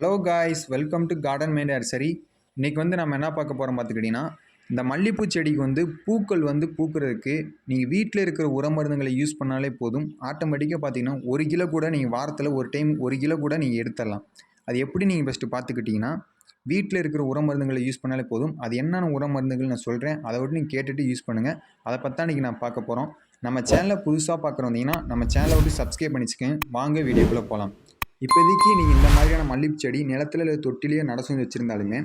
Hello guys welcome to Garden Mind nursery இன்றைக்கி வந்து நம்ம என்ன பார்க்க போகிறோம் பார்த்துக்கிட்டிங்கன்னா இந்த மல்லிப்பூ செடிக்கு வந்து பூக்கள் வந்து பூக்கிறதுக்கு நீங்கள் வீட்டில் இருக்கிற உர மருந்துகளை யூஸ் பண்ணாலே போதும். ஆட்டோமேட்டிக்காக பார்த்தீங்கன்னா ஒரு கிலோ கூட நீங்கள் வாரத்தில் ஒரு டைம் ஒரு கிலோ கூட நீங்கள் எடுத்துடலாம். அது எப்படி நீங்கள் ஃபஸ்ட்டு பார்த்துக்கிட்டிங்கன்னா வீட்டில் இருக்கிற உர மருந்துகளை யூஸ் பண்ணாலே போதும். அது என்னென்ன உர மருந்துகள் நான் சொல்கிறேன் அதை விட்டு நீங்கள் கேட்டுட்டு யூஸ் பண்ணுங்கள் அதை பற்றி இன்றைக்கி நான் பார்க்க போகிறோம் நம்ம சேனலை புதுசாக பார்க்குறோந்தீங்கன்னா நம்ம சேனலை விட்டு சப்ஸ்கிரைப் பண்ணிச்சுக்கேன் வாங்க வீடியோக்குள்ளே போகலாம் இப்போதைக்கு நீங்கள் இந்த மாதிரியான மல்லிகை செடி நிலத்தில் இல்லை தொட்டிலேயே நடசம் வச்சுருந்தாலுமே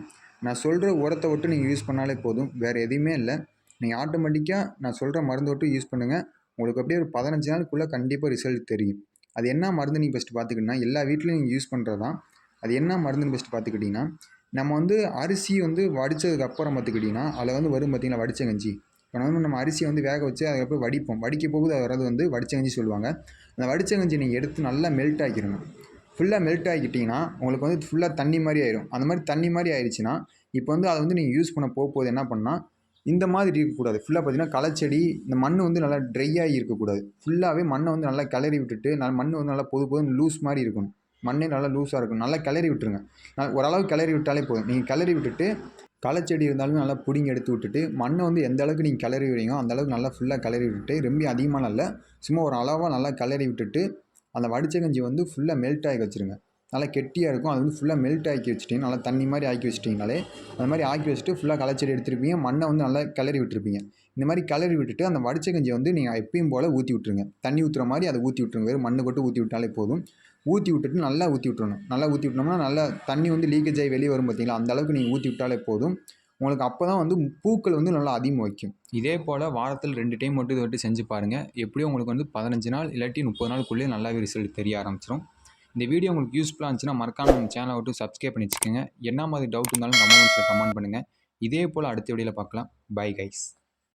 நான் சொல்கிற உரத்தை விட்டு நீங்கள் யூஸ் பண்ணாலே போதும். வேறு எதுவுமே இல்லை. நீங்கள் ஆட்டோமேட்டிக்காக நான் சொல்கிற மருந்து விட்டு யூஸ் பண்ணுங்கள் உங்களுக்கு அப்படியே ஒரு பதினஞ்சு நாளுக்குள்ளே கண்டிப்பாக ரிசல்ட் தெரியும். அது என்ன மருந்து நீங்கள் ஃபஸ்ட்டு பார்த்துக்கிட்டிங்கன்னா எல்லா வீட்லேயும் நீங்கள் யூஸ் பண்ணுறதா அது என்ன மருந்துன்னு ஃபஸ்ட்டு பார்த்துக்கிட்டிங்கன்னா நம்ம வந்து அரிசி வந்து வடித்ததுக்கு அப்புறம் பார்த்துக்கிட்டிங்கன்னா அதில் வந்து வரும் பார்த்திங்கன்னா வடித்த கஞ்சி இப்போ வந்து நம்ம அரிசியை வந்து வேக வச்சு அதுக்கப்புறம் வடிப்போம். வடிக்க போகுது அது வரது வந்து வடித்த கஞ்சி சொல்லுவாங்க. அந்த வடித்த கஞ்சி நீங்கள் எடுத்து நல்லா மெல்ட் ஆக்கிடணும். ஃபுல்லாக மெல்ட் ஆகிக்கிட்டிங்கன்னா உங்களுக்கு வந்து ஃபுல்லாக தண்ணி மாதிரி ஆயிடும் அந்த மாதிரி தண்ணி மாதிரி ஆயிடுச்சுன்னா இப்போ வந்து அதை வந்து நீங்கள் யூஸ் பண்ண போக என்ன பண்ணால் இந்த மாதிரி இருக்கக்கூடாது. ஃபுல்லாக பார்த்தீங்கன்னா களைச்செடி இந்த மண் வந்து நல்லா ட்ரை ஆகி இருக்கக்கூடாது. ஃபுல்லாகவே மண்ணை வந்து நல்லா கிளறி விட்டுட்டு நல்லா மண் வந்து நல்லா பொது பொது லூஸ் மாதிரி இருக்கணும். மண்ணே நல்லா லூஸாக இருக்கணும். நல்லா கிளறி விட்டுருங்க. ஓரளவு கிளறி விட்டாலே போதும். நீங்கள் கிளறி விட்டுட்டு களைச்செடி இருந்தாலும் நல்லா பிடிங்கி எடுத்து விட்டுட்டு மண்ணை வந்து எந்த அளவுக்கு நீங்கள் கிளறி விடுறீங்களோ அந்த அளவுக்கு நல்லா ஃபுல்லாக கிளறி விட்டுட்டு ரொம்ப அதிகமாக நல்லா சும்மா ஒரு அளவாக நல்லா கிளறி விட்டுட்டு அந்த வடித்த கஞ்சி வந்து ஃபுல்லாக மெல்ட் ஆகி வச்சுருங்க. நல்லா கெட்டியாக இருக்கும். அது வந்து ஃபுல்லாக மெல்ட் ஆக்கி வச்சுட்டிங்க. நல்லா தண்ணி மாதிரி ஆக்கி வச்சிட்டிங்கனாலே அந்த மாதிரி ஆக்கி வச்சுட்டு ஃபுல்லாக களைச்செடி எடுத்துருப்பீங்க. மண்ணை வந்து நல்லா கிளறி விட்டுருப்பீங்க. இந்த மாதிரி கிளறி விட்டுட்டு அந்த வடிச்ச கஞ்சியை வந்து நீங்கள் எப்பயும் போல் ஊற்றி விட்ருங்க தண்ணி ஊற்றுற மாதிரி அதை ஊற்றி விட்ருங்க வெறும் மண்ணு கொட்டு ஊற்றி விட்டாலே போதும். ஊற்றி விட்டுட்டு நல்லா ஊற்றி விட்டுறணும். நல்லா ஊற்றி விட்டோம்னா நல்லா தண்ணி வந்து லீக்கேஜ் ஆகி வெளியே வரும் பார்த்தீங்களா? அந்த அளவுக்கு நீங்கள் ஊற்றி விட்டாலே போதும். உங்களுக்கு அப்போ தான் வந்து பூக்கள் வந்து நல்லா அதிகமாக வைக்கும். இதே போல் வாரத்தில் ரெண்டு டைம் மட்டும் இதை விட்டு செஞ்சு பாருங்கள் எப்படியும் உங்களுக்கு வந்து பதினஞ்சு நாள் இல்லாட்டி முப்பது நாளுக்குள்ளேயே நல்லாவே ரிசல்ட் தெரிய ஆரம்பிச்சிடும் இந்த வீடியோ உங்களுக்கு யூஸ்ஃபுல்லாக இருந்துச்சுன்னா மறக்காம நம்ம சேனலை விட்டு சப்ஸ்கிரைப் பண்ணி வச்சுக்கோங்க. என்ன மாதிரி டவுட் இருந்தாலும் கமெண்ட்ஸில் கமெண்ட் பண்ணுங்கள் இதே போல் அடுத்த வீடியோவில் பார்க்கலாம். Bye guys